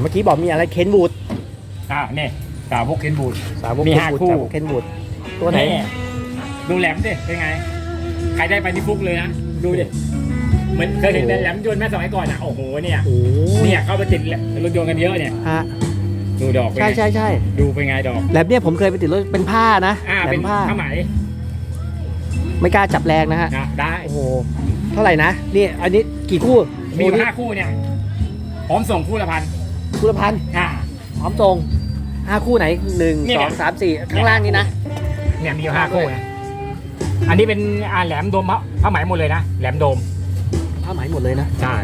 เมื่อกี้บอกมีอะไรเคนวูดอ่าเนี่ยสาวพวกเคนบูด สาวกมีเคนห้าวูดคู่ สาวกเคนวูดตัวไหนดูแหลมดิเป็นไง ใครได้ไปนี่ฟุกเลยนะ ดูดิเหมือนเคยเห็นแต่แหลมยนต์แม่สมัยก่อนอะโอ้โหเนี่ยโอ้ยเนี่ยเข้าไปติดรถยนต์กันเยอะเนี่ย ฮะดูดอกเป็นใช่ไงใช่ใช่ดูเป็นไงดอกแหลมเนี่ยผมเคยไปติดรถเป็นผ้านะอ่าแหลเป็นมผ้าผ้าไหมไม่กล้าจับแรงนะฮะนะได้ โอ้โหเท่าไหร่นะนี่อันนี้กี่คู่มีอยู่ห้าคู่เนี่ยพร้อมส่งคู่ละพัน คู่ละพันอ่าพร้อมตรงห้าคู่ไหนหนึ่งเนี่ย สองสามสี่ข้างล่างนี้นะเนี่ยมีอยู่ห้าคู่นะอันนี้เป็นอ่าแหลมโดมผ้าไหมหมดเลยนะแหลมโดมผ้าไหมหมดเลยนะใช่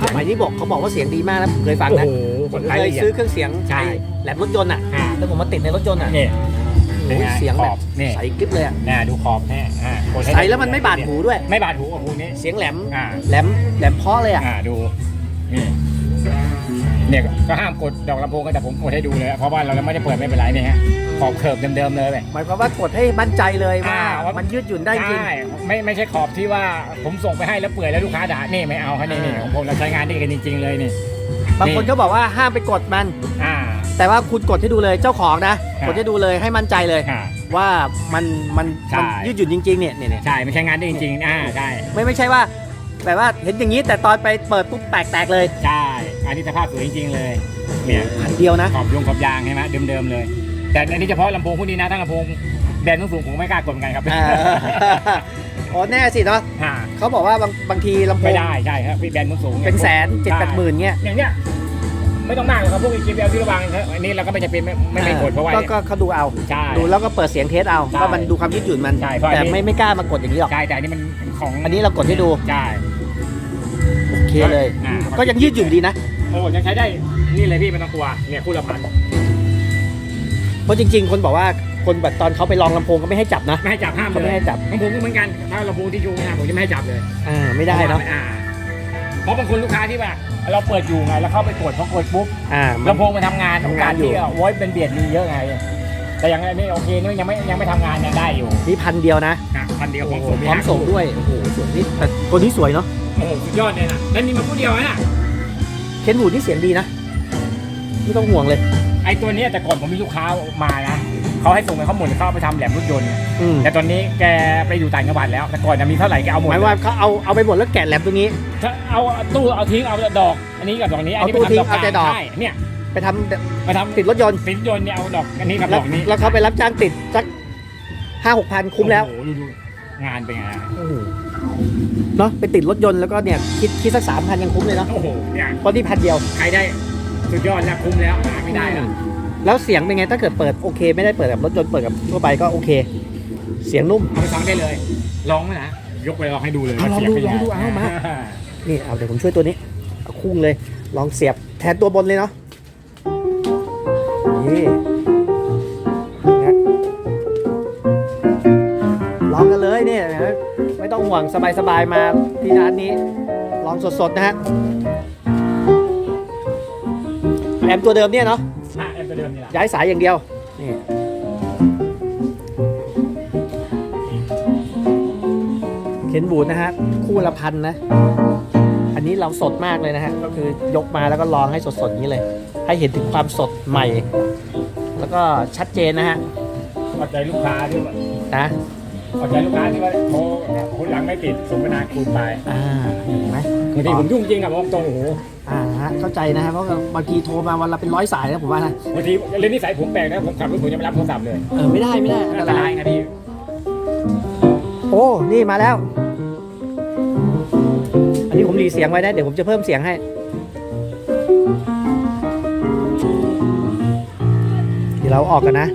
ผ้าไหมที่บอกเขาบอกว่าเสียงดีมากนะผมเคยฟังโอ้นะโหผมรายเคยละเอียด ซื้อเครื่องเสียงใช่ ไอ้แหลมรถยนต์อะอ่าแล้วผมมาติดในรถยนต์อะเนี่ยโอ้ยเสียงขแบอบบนี่ใสกริบเลยอะน่าดูขอบแน่อ่าคนห้ใสแล้วมันไม่บาดหูด้วย ไม่บาดหูกับหูนี้เสียงแหลมอ่าแหลมแหลมเพราะเลยอะอ่าดูนี่ เนี่ยก็ห้ามกดดอกลำโพงก็แต่ผมกดให้ดูเลย เพราะว่าเราไม่ได้เปิดไม่เป็นไรเนี่ยฮะขอบเคิร์ฟเดิมๆเลยหมายความว่ากดให้มั่นใจเลยว่าอ่าว่ามัมันยืดหยุ่นได้จริงใช่ไม่ไม่ใช่ขอบที่ว่าผมส่งไปให้แล้วเปื่อยแล้วลูกค้าด่านี่ไม่เอาครับนี่นี่ของผมเราใช้งานได้กันจริง ๆ เลยนี่บางคนก็บอกว่าห้ามไปกดมันอ่าแต่ว่าคุณกดให้ดูเลยเจ้าของนะครับกดให้ดูเลยให้มั่นใจเลยอ่าว่ามันมันใช่มันยืดหยุ่นจริงๆเนี่ยเนี่ยเนี่ยใช่มันใช้งานได้จริงๆอ่าใช่ไม่ไม่ใช่ว่าแบบว่าเห็นอย่างนี้แต่ตอนไปเปิดปุ๊บแตกแตกเลยใช่ อันนี้สภาพสวยจริงๆเลยเนี่ยพันเดียวนะขอบยงขอบยางใช่ไหมเดิมๆเลย แต่อันนี้เฉพาะลำโพงพวกนี้นะถ้าลำโพงแบรนด์สูงๆผมไม่กล้ากดเหมือนกันครับอ่าอ๋อแน่สิเนาะอ่าเขาบอกว่าบางบางทีลำโพไม่งได้ใช่ครับแบรนด์สูงๆยเป็นแสนเจ็ดแปดหมื่นเงี้ยอย่างเนี้ยไม่ต้องมากหรอกครับพวก JBL ที่ระวังครับอันนี้เราก็ไม่จะเป็นไม่ไม่ไม่กดเพราะว่าก็ก็เขาดูเอา ใช่ ดูแล้วก็เปิดเสียงเทสเอาใช่ว่ามันดูความยืดหยุ่นมัน ใช่เพราะอัแต่นนี้ ไม่ไม่กล้ามากดอย่างนี้หรอก ใช่แต่อันนี้มันของอันนี้เรากดให้ดู ใช่ โอเคเลย อ่า ก็ยังยืดหยุ่นดีนะ โอ้ยังใช้ได้นี่เลยพี่ไม่ต้องกลัวเนี่ยคู่ละพันเพราะจริง ๆ คนบอกว่าคนแบบตอนเขาไปลองลำโพงก็ไม่ให้จับนะ ไม่ให้จับห้ามเขาเลไม่ยให้จับ ของผมก็เหมือนกันถ้าลำโพงที่ชูนะผมจะไม่ให้จับเลยอ่าไม่ได้เนาะอ่าเพราะบางคนลูกค้าที่ว่าเราเปิดอยู่ไงแล้วเข้าไปกดพอกดปุ๊บ อ่ามัน ลำโพงมันทำงานทำงานอยู่โกสที่วอยเป็นเบียดมีเยอะไง แต่ยังไม่โอเคนี่ยังไม่ยังไม่ทำงานยังได้อยู่นี่พันเดียวนะนะพันเดียวของโอ้ผมโหพร้อมส่งด้วยโอ้โหสวยนี่แต่ตัวนี้สวยเนาะโอ้โหสุดยอดเลยนะแล้วนี่มาคู่เดียวนะ เคนวูดนี่เสียงดีนะ ไม่ต้องห่วงเลย ไอ้ตัวเนี้ยแต่ก่อนผมมีลูกค้ามานะเขาให้ส่งไปเขาหมดเขาเอาไปทำแหลมรถยนต์อืมแต่ตอนนี้แกไปอยู่ต่างจังหวัดแล้ว แต่ก่อนจะมีเท่าไหร่แกเอาหมดหมายว่าเขาเอาเอาไปหมดแล้วแกะแหลมตรงนี้ ถ้าเอาตู้เอาทิ้งเอาดอก อันนี้กับดอกนี้อันนี้เอาตู้ไปทิ้งทำดอกเอาแต่ดอก ใช่เนี่ยไปทำไปทำติดรถยนต์ติดรถยนต์เนี่ยเอาดอกอันนี้กับแล้ดวอกนี้แล้วเขาไปรับจ้างติดสักห้าหกพันคุ้มแล้วโอ้โหดูดูงานเป็นไงอะโอ้โห เนาะไปติดรถยนต์แล้วก็เนี่ยคิดคิดสักสามพันยังคุ้มเลยเนาะโอ้โหเนี่ยเพราะนี่พันเดียว ใครได้สุดยอดแล้วคุ้มแล้วหาไม่ได้แล้วแล้วเสียงเป็นไงถ้าเกิดเปิดโอเค ไม่ได้เปิดแบบรถยนต์เปิดกับทั่วไปก็โอเค เสียงนุ่มเอาไปฟังได้เลยลองไหมนะยกไปลองให้ดูเลยเอาลองว่ดูสียป็นลองดูไเอามานี่เอาเดี๋ยวผมช่วยตัวนี้เอาคุ้งเลย ลองเสียบแทนตัวบนเลยเนาะนี่ ห่วงสบายๆมาที่ร้านนี้ลองสดๆนะฮะแอมตัวเดิมเนี่ยเนาะอะแอมตัวเดิมนี่แหละย้ายสายอย่างเดียวนี่เข็นบูดนะฮะคู่ละพันนะ อันนี้เราสดมากเลยนะฮะก็คือยกมาแล้วก็ลองให้สดๆอย่างนี้เลย ให้เห็นถึงความสดใหม่ แล้วก็ชัดเจนนะฮะเอาใจลูกค้าที่ว่านะ เอาใจลูกค้าที่ว่าโทรคุณหลังไม่ติดสมนาคุณไปอ่าเห็นไหมบางทีผมยุ่งจริงกับผมตรงโอ้โหอ่าฮะเข้าใจนะฮะเพราะว่าบางทีโทรมาวันละเป็นร้อยสายนะผมว่านะบางทีเรื่องนิสัยผมแปลกนะผมขับรถผมจะไม่รับโทรศัพท์เลยเออไม่ได้ไม่ได้อันอันตรารตายยนะพี่โอ้นี่มาแล้ว อันนี้ผมรีเสียงไว้นะเดี๋ยวผมจะเพิ่มเสียงให้เดี๋ยวเราออกกันนะ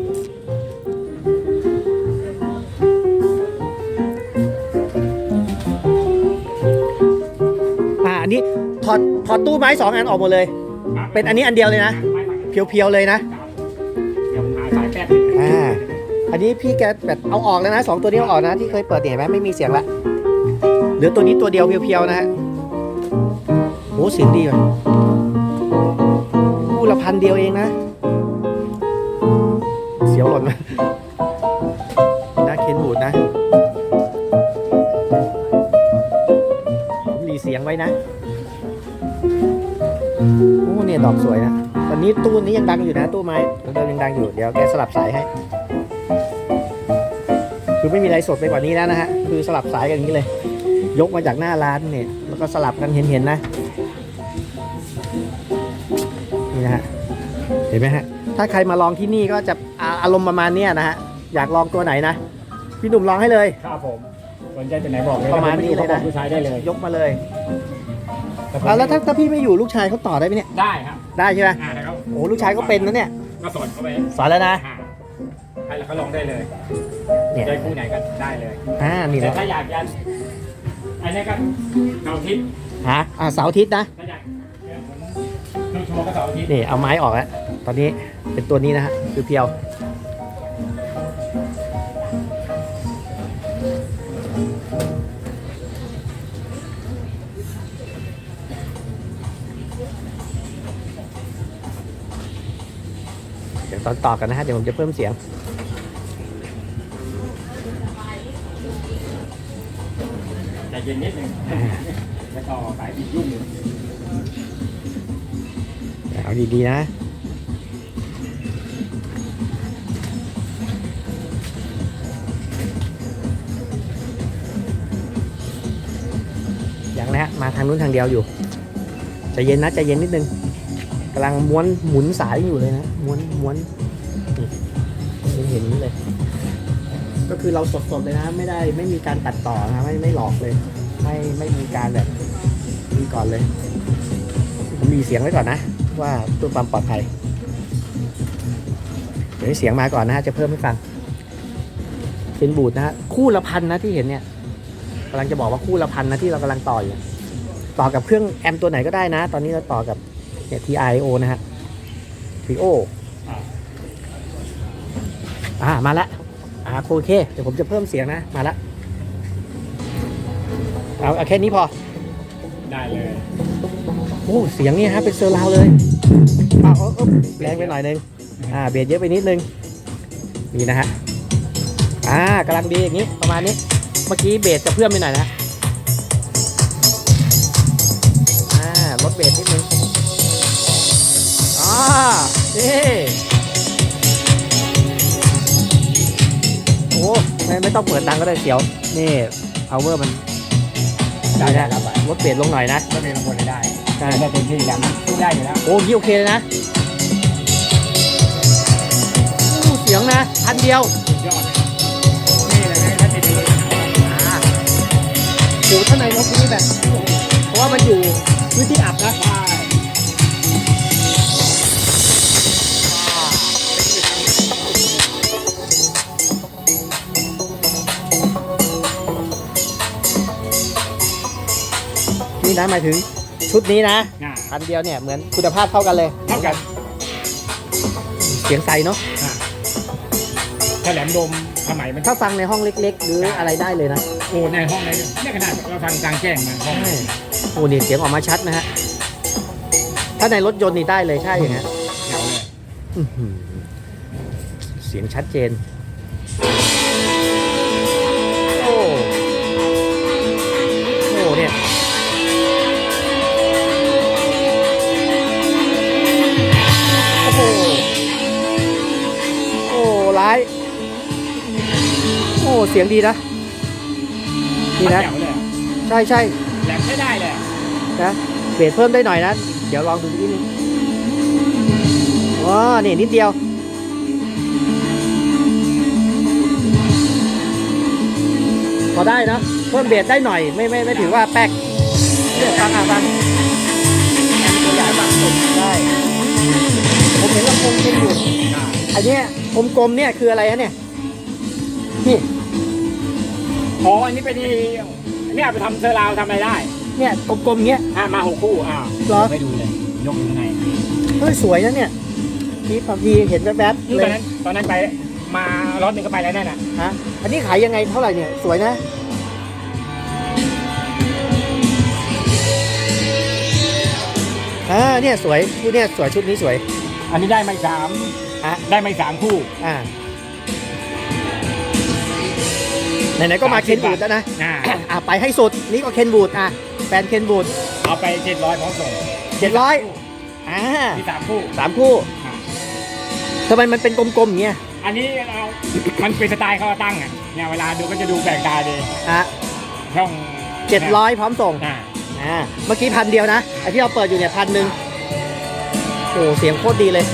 อดถอดตู้ไม้สองอันออกหมดเลย เป็นอันนี้อันเดียวเลยนะ เพียวๆเลยนะอ่าอันนี้พี่แกแบบเอาออกแล้วนะสองตัวนี้เอาออกนะที่เคยเปิดเนี่ยเห็นไหมไม่มีเสียงละเหลือตัวนี้ตัวเดียวเพียวๆนะฮะโหเสียงดีว่ะคู่ละพันเดียวเองนะ เสียวหล่นนะนะเคนบูดนะผมรีเสียงไว้นะ โอ้เนี่ยดอกสวยนะตอนนี้ตู้นี้ยังดังอยู่นะ ตู้ไม้เดิมยังดังอยู่ เดี๋ยวแกสลับสายให้ คือไม่มีอะไรสดไปกว่านี้แล้วนะฮะ คือสลับสายกันอย่างนี้เลย ยกมาจากหน้าร้านเนี่ย แล้วก็สลับกันเห็นๆนะ นี่นะฮะ เห็นไหมฮะ ถ้าใครมาลองที่นี่ก็จะอ่าอารมณ์ประมาณเนี้ยนะฮะ อยากลองตัวไหนนะ พี่หนุ่มลองให้เลย ครับผม สนใจตัวไหนบอกเลยประมาณนี้เลยนะถ้าผมไม่รู้ก็บอกผู้ชายได้เลยยกมาเลย ต่ผมอ่าแล้วถ้าถ้าพี่ไม่อยู่ลูกชายเขาต่อได้ไหมเนี่ยได้ครับได้ใช่ไหมอ่านะครับโอ้ลูกชายก็เป็นนะเนี่ยก็สอนเข้าไปสอนแล้วนะอ่าให้เขาลองได้เลยเนี่ยได้คู่ไหนก็ได้เลย อ่านี่แต่นะถ้าอยากยันอันนี้ก็เสาร์อาทิตย์ฮะอ่าเสาร์อาทิตย์นะถ้าอยากดูชัวร์ก็เสาร์อาทิตย์นี่เอาไม้ออกแล้วตอนนี้เป็นตัวนี้นะฮะคือเพียว เดี๋ยวตอนต่อกันนะฮะ เดี๋ยวผมจะเพิ่มเสียง ใจเย็นนิดนึงแล้วก็สายบิดยุ่งอยู่เอาดีๆนะอย่างนะฮะมาทางนู้นทางเดียวอยู่ใจเย็นนะใจเย็นนิดนึงกำลังม้วนหมุนสายอยู่เลยนะม้วนม้วนนี่เห็นอย่างนี้เลย ก็คือเราสดๆเลยนะ ไม่ได้ไม่มีการตัดต่อนะไม่ไม่หลอกเลย ไม่ไม่มีการแบบมีก่อนเลยมีเสียงไว้ก่อนนะ ว่าเพื่อความปลอดภัยเดี๋ยวให้เสียงมาก่อนนะฮะจะเพิ่มให้ฟังเป็นบูดนะฮะคู่ละพันนะที่เห็นเนี่ยกำลังจะบอกว่าคู่ละพันนะที่เรากำลังต่ออยู่ต่อกับเครื่องแอมตัวไหนก็ได้นะ ตอนนี้เราต่อกับ เนี่ย TIO นะฮะ Trio อ่าอ่ามาละอ่าโอเค เดี๋ยวผมจะเพิ่มเสียงนะ มาละเอาเอาแค่นี้พอ ได้เลย โอ้ เสียงนี่ฮะ เป็นเซอร์ราวเลยอ้าวเออเออแรงไปหน่อยนึง อ่า เบียดเยอะไปนิดนึง นี่นะฮะ อ่ากำลังดีอย่างนี้ ประมาณนี้ เมื่อกี้เบสจะเพิ่มไปหน่อยนะ อ่า ลดเบสนิดนึง อ่านี่โอ้ไม่ไม่ต้องเปิดดังก็ได้เสียว นี่ power มันได้นี่ได้นะรับไปลดเบสลงหน่อยนะก็เป็นคนได้ใช่ได้เต็มที่แล้วนะสู้ได้อยู่แล้วโอ้ยี่โอเคเลยนะอู้เสียงนะพันเดียวสุดยอดเลยนี่เลยนะถ้าติดเลยอ่าโอ้ข้างในรถนี่แบบเพราะว่ามันอยู่พื้นที่อับนะ นี่นะหมายถึงชุดนี้นะอ่า พันเดียวเนี่ยเหมือนคุณภาพเท่ากันเลย เท่ากันเสียงใสเนาะถ้าแหลมดมสมัยมันถ้าฟังในห้องเล็ก ๆ หรืออะไรได้เลยนะโอ้ในห้องในเนี่ยขนาดเราฟังกลางแจ้งมาห้องใช่โอ้นี่เสียงออกมาชัดนะฮะถ้าในรถยนต์นี่ได้เลยใช่อย่างเงี้ยแถวเลยอื้อหือเสียงชัดเจน เสียงดีนะนี่นะแถวเลยใช่ใช่แหลมใช้ได้เลยนะเบรดเพิ่มได้หน่อยนะ เดี๋ยวลองดูนิดนึงว้านี่นิดเดียว พอได้นะ เพิ่มเบสได้หน่อย ไม่ไม่ไม่ถือว่าแป๊กเนี่ยฟังอะฟังแอมตัวใหญ่ฟังสุดได้ ผมเห็นลำโพงเป็นอยู่อันเนี้ยกลมๆเนี่ยคืออะไรฮะเนี่ย นี่ อ๋ออันนี้ไปที่เนี่ยเอาไปทำเซอร์ราวทำอะไรได้เนี่ยกลมๆเงี้ย อ่ามาหกคู่อ่าเหรอ ไม่ดูเลย ยกอยู่ข้างในเฮ้ยสวยนะเนี่ยนี่บางทีเห็นแวบๆนี่เลตอยนนั้นตอนนั้นไปมารถหนึ่งก็ไปแล้วนั่นน่ะฮะอันนี้ขายยังไงเท่าไหร่เนี่ยสวยนะอ่าเนี่ยสวยชุดเนี่ยสวยชุดนี้สวย อันนี้ได้ไม่สามอะได้ไม่สามคู่ อ่า ไหนๆก็มาเคนบูดแล้วนะอ่าอะไปให้สุดนี่ก็เคนบูดอะแฟนเคนบูดเอาไปเจ็ดร้อยพร้อมส่งเจ็ดร้อยอ่ามีสามคู่ สามคู่ทำไมมันเป็นกลมๆอย่างเงี้ยอันนี้เรามันเป็นสไตล์เขาตั้งอะเนี่ยเวลาดูก็จะดูแปลกตาดีอะช่องเจ็ดร้อยพร้อมส่งอ่าอ่าเมื่อกี้พันเดียวนะไอที่เราเปิดอยู่เนี่ยพันหนึ่งโอ้เสียงโคตรดีเลย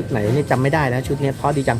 ชุดไหนเนี่ยจำไม่ได้นะชุดเนี้ยเพราะดีจัง